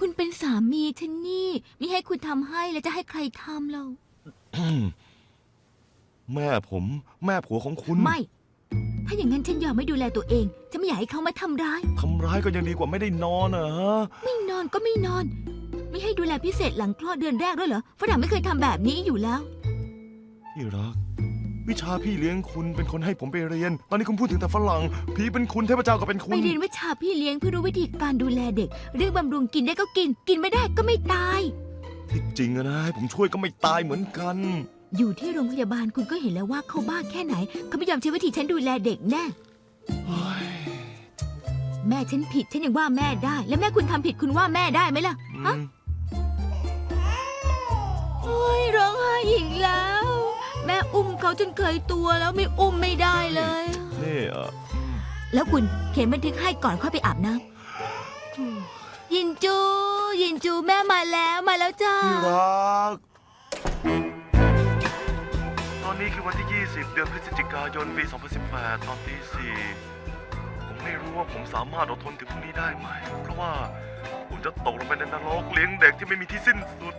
คุณเป็นสามีฉันนี่ ไม่ให้คุณทำให้แล้วจะให้ใครทำเรา แม่ผม แม่ผัวของคุณไม่ ถ้าอย่างนั้นฉันยอมไม่ดูแลตัวเองจะไม่อยากให้เขามาทำร้าย ทำร้ายก็ยังดีกว่าไม่ได้นอนอะฮะไม่นอนก็ไม่นอน ไม่ให้ดูแลพิเศษหลังคลอดเดือนแรกด้วยเหรอ ฝรั่งไม่เคยทำแบบนี้อยู่แล้ว ที่รัก วิชาพี่เลี้ยงคุณเป็นคนให้ผมไปเรียน ตอนนี้คุณพูดถึงแต่ฝรั่งผีเป็นคุณเทพเจ้าก็เป็นคุไปณ เรียนวิชาพี่เลี้ยงเพื่อรู้วิธีการดูแลเด็ก เรื่องบำรุงกินได้ก็กิน กินไม่ได้ก็ไม่ตาย ที่จริงอะนะให้ผมช่วยก็ไม่ตายเหมือนกัน อยู่ที่โรงพยาบาลคุณก็เห็นแล้วว่าเขาบ้าแค่ไหน เขาไม่ยอมใช้วิธีฉันดูแลเด็กแน่เฮ้ยแม่ฉันผิดฉันยังว่าแม่ได้ แล้วแม่คุณทำผิดคุณว่าแม่ได้ไหมล่ะอืฮะมโอ้ยร้องไห้อีกแล้ว แม่อุ้มเขาจนเคยตัวแล้วไม่อุ้มไม่ได้เลย นี่อะแล้วคุณเขียนบันทึกให้ก่อนค่อยไปอาบน้ำยินจู ยินจูแม่มาแล้วมาแล้วจ้า ที่รัก ตอนนี้คือวันที่ 20 เดือนพฤศจิกายนปี 2018 ตอนตีสี่ผมไม่รู้ว่าผมสามารถอดทนถึงพรุ่งนี้ได้ไหม เพราะว่าผมจะตกลงไปในนรกเลี้ยงเด็กที่ไม่มีที่สิ้นสุด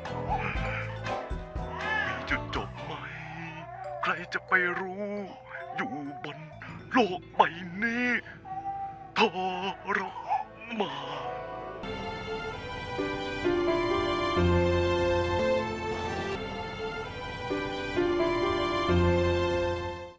มีจุดจบไหม ใครจะไปรู้ อยู่บนโลกใบนี้ทรมาน